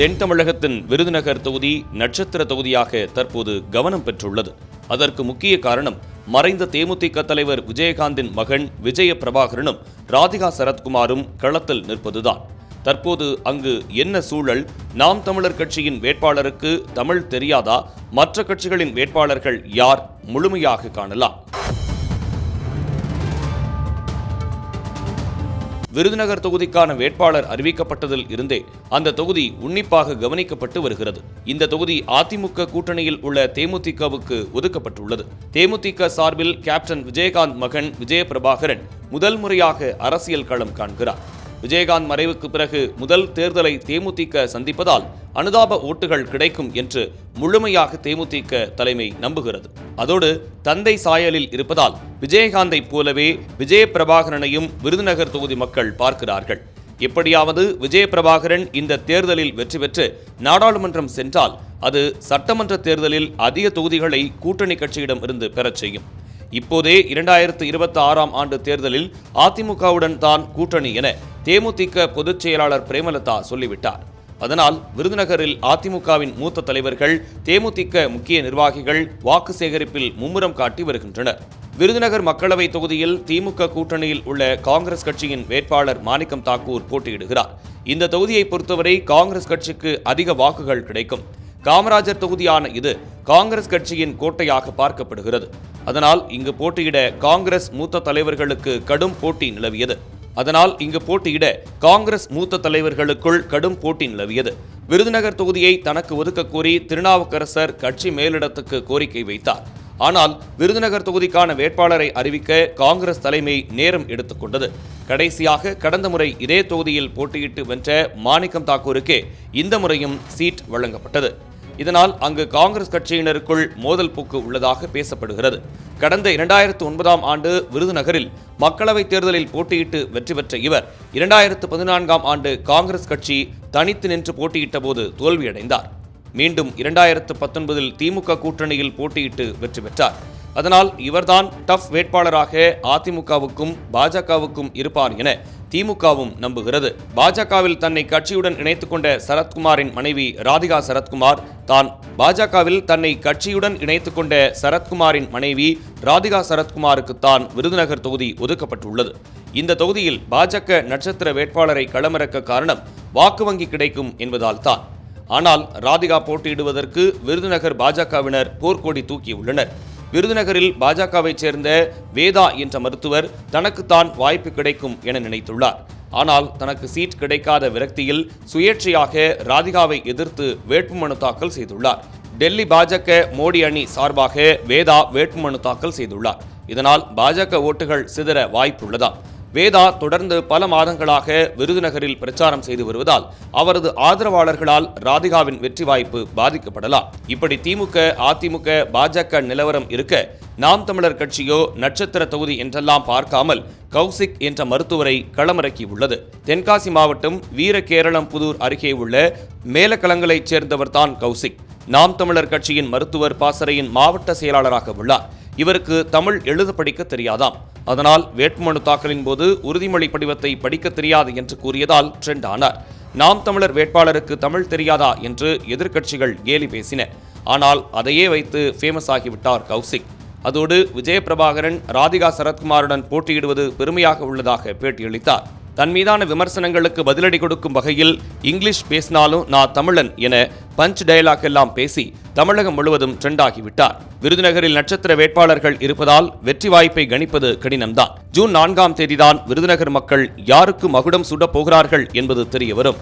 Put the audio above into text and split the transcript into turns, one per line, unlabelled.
தென் தமிழகத்தின் விருதுநகர் தொகுதி நட்சத்திர தொகுதியாக தற்போது கவனம் பெற்றுள்ளது. அதற்கு முக்கிய காரணம் மறைந்த தேமுதிக தலைவர் விஜயகாந்தின் மகன் விஜய பிரபாகரனும் ராதிகா சரத்குமாரும் களத்தில் நிற்பதுதான். தற்போது அங்கு என்ன சூழல்? நாம் தமிழர் கட்சியின் வேட்பாளருக்கு தமிழ் தெரியாதா? மற்ற கட்சிகளின் வேட்பாளர்கள் யார்? முழுமையாக காணலாம். விருதுநகர் தொகுதிக்கான வேட்பாளர் அறிவிக்கப்பட்டதில் இருந்தே அந்த தொகுதி உன்னிப்பாக கவனிக்கப்பட்டு வருகிறது. இந்த தொகுதி அதிமுக கூட்டணியில் உள்ள தேமுதிகவுக்கு ஒதுக்கப்பட்டுள்ளது. தேமுதிக சார்பில் கேப்டன் விஜயகாந்த் மகன் விஜயபிரபாகரன் முதல் முறையாக அரசியல் களம் காண்கிறார். விஜயகாந்த் மறைவுக்கு பிறகு முதல் தேர்தலை தேமுதிக சந்திப்பதால் அனுதாப ஓட்டுகள் கிடைக்கும் என்று முழுமையாக தேமுதிக தலைமை நம்புகிறது. அதோடு தந்தை சாயலில் இருப்பதால் விஜயகாந்தை போலவே விஜயபிரபாகரனையும் விருதுநகர் தொகுதி மக்கள் பார்க்கிறார்கள். எப்படியாவது விஜயபிரபாகரன் இந்த தேர்தலில் வெற்றி பெற்று நாடாளுமன்றம் சென்றால் அது சட்டமன்ற தேர்தலில் அதிக தொகுதிகளை கூட்டணி கட்சியிடம் இருந்து பெறச் செய்யும். இப்போதே இரண்டாயிரத்து இருபத்தி ஆறாம் ஆண்டு தேர்தலில் அதிமுகவுடன் தான் கூட்டணி என தேமுதிக பொதுச் செயலாளர் பிரேமலதா சொல்லிவிட்டார். அதனால் விருதுநகரில் அதிமுகவின் மூத்த தலைவர்கள் தேமுதிக முக்கிய நிர்வாகிகள் வாக்கு சேகரிப்பில் மும்முரம் காட்டி வருகின்றனர். விருதுநகர் மக்களவை தொகுதியில் திமுக கூட்டணியில் உள்ள காங்கிரஸ் கட்சியின் வேட்பாளர் மாணிக்கம் தாக்கூர் போட்டியிடுகிறார். இந்த தொகுதியை பொறுத்தவரை காங்கிரஸ் கட்சிக்கு அதிக வாக்குகள் கிடைக்கும். காமராஜர் தொகுதியான இது காங்கிரஸ் கட்சியின் கோட்டையாக பார்க்கப்படுகிறது. அதனால் இங்கு போட்டியிட காங்கிரஸ் மூத்த தலைவர்களுக்கு கடும் போட்டி நிலவியது. அதனால் இங்கு போட்டியிட காங்கிரஸ் மூத்த தலைவர்களுக்குள் கடும் போட்டி நிலவியது. விருதுநகர் தொகுதியை தனக்கு ஒதுக்க கோரி திருநாவுக்கரசர் கட்சி மேலிடத்துக்கு கோரிக்கை வைத்தார். ஆனால் விருதுநகர் தொகுதிக்கான வேட்பாளரை அறிவிக்க காங்கிரஸ் தலைமை நேரம் எடுத்துக்கொண்டது கடைசியாக கடந்த முறை இதே தொகுதியில் போட்டியிட்டு வென்ற மாணிக்கம் தாக்கூருக்கே இந்த முறையும் சீட் வழங்கப்பட்டது. இதனால் அங்கு காங்கிரஸ் கட்சியினருக்குள் மோதல் போக்கு உள்ளதாக பேசப்படுகிறது. கடந்த இரண்டாயிரத்து ஒன்பதாம் ஆண்டு விருதுநகரில் மக்களவைத் தேர்தலில் போட்டியிட்டு வெற்றி பெற்ற இவர் இரண்டாயிரத்து பதினான்காம் ஆண்டு காங்கிரஸ் கட்சி தனித்து நின்று போட்டியிட்ட போது தோல்வியடைந்தார். மீண்டும் இரண்டாயிரத்து பத்தொன்பதில் திமுக கூட்டணியில் போட்டியிட்டு வெற்றி பெற்றார். அதனால் இவர்தான் டஃப் வேட்பாளராக அதிமுகவுக்கும் பாஜகவுக்கும் இருப்பார் என திமுகவும் நம்புகிறது. பாஜகவில் தன்னை கட்சியுடன் இணைத்துக் கொண்ட சரத்குமாரின் மனைவி ராதிகா சரத்குமார் தான் பாஜகவில் தன்னை கட்சியுடன் இணைத்துக் கொண்ட சரத்குமாரின் மனைவி ராதிகா சரத்குமாருக்கு தான் விருதுநகர் தொகுதி ஒதுக்கப்பட்டுள்ளது. இந்த தொகுதியில் பாஜக நட்சத்திர வேட்பாளரை களமிறக்க காரணம் வாக்கு வங்கி கிடைக்கும் என்பதால் தான். ஆனால் ராதிகா போட்டியிடுவதற்கு விருதுநகர் பாஜகவினர் போர்க்கொடி தூக்கியுள்ளனர். விருதுநகரில் பாஜகவைச் சேர்ந்த வேதா என்ற மருத்துவர் தனக்குத்தான் வாய்ப்பு கிடைக்கும் என நினைத்துள்ளார். ஆனால் தனக்கு சீட் கிடைக்காத விரக்தியில் சுயேட்சையாக ராதிகாவை எதிர்த்து வேட்புமனு தாக்கல் செய்துள்ளார். டெல்லி பாஜக மோடி அணி சார்பாக வேதா வேட்புமனு தாக்கல் செய்துள்ளார். இதனால் பாஜக ஓட்டுகள் சிதற வாய்ப்புள்ளதா வேதா தொடர்ந்து பல மாதங்களாக விருதுநகரில் பிரச்சாரம் செய்து வருவதால் அவரது ஆதரவாளர்களால் ராதிகாவின் வெற்றி வாய்ப்பு பாதிக்கப்படலாம். இப்படி திமுக அதிமுக பாஜக நிலவரம் இருக்க நாம் தமிழர் கட்சியோ நட்சத்திர தொகுதி என்றெல்லாம் பார்க்காமல் கௌசிக் என்ற மருத்துவரை களமிறக்கியுள்ளது. தென்காசி மாவட்டம் வீரகேரளம் புதூர் அருகே உள்ள மேலக்கலங்களைச் சேர்ந்தவர்தான் கௌசிக். நாம் தமிழர் கட்சியின் மருத்துவர் பாசறையின் மாவட்ட செயலாளராக உள்ளார். இவருக்கு தமிழ் எழுத படிக்க தெரியாதாம். அதனால் வேட்புமனு தாக்கலின் போது உறுதிமொழி படிவத்தை படிக்க தெரியாது என்று கூறியதால் ட்ரெண்ட் ஆனார். நாம் தமிழர் வேட்பாளருக்கு தமிழ் தெரியாதா என்று எதிர்க்கட்சிகள் கேலி பேசின. ஆனால் அதையே வைத்து ஃபேமஸ் ஆகிவிட்டார் கௌசிக். அதோடு விஜயபிரபாகரன் ராதிகா சரத்குமாருடன் போட்டியிடுவது பெருமையாக உள்ளதாக பேட்டியளித்தார். தன் மீதான விமர்சனங்களுக்கு பதிலடி கொடுக்கும் வகையில் இங்கிலீஷ் பேசினாலும் நான் தமிழன் என பஞ்ச் டயலாக் எல்லாம் பேசி தமிழகம் முழுவதும் ட்ரெண்ட் ஆகிவிட்டார் விருதுநகரில் நட்சத்திர வேட்பாளர்கள் இருப்பதால் வெற்றி வாய்ப்பை கணிப்பது கடினம்தான். ஜூன் நான்காம் தேதிதான் விருதுநகர் மக்கள் யாருக்கு மகுடம் சுடப் போகிறார்கள் என்பது தெரியவரும்.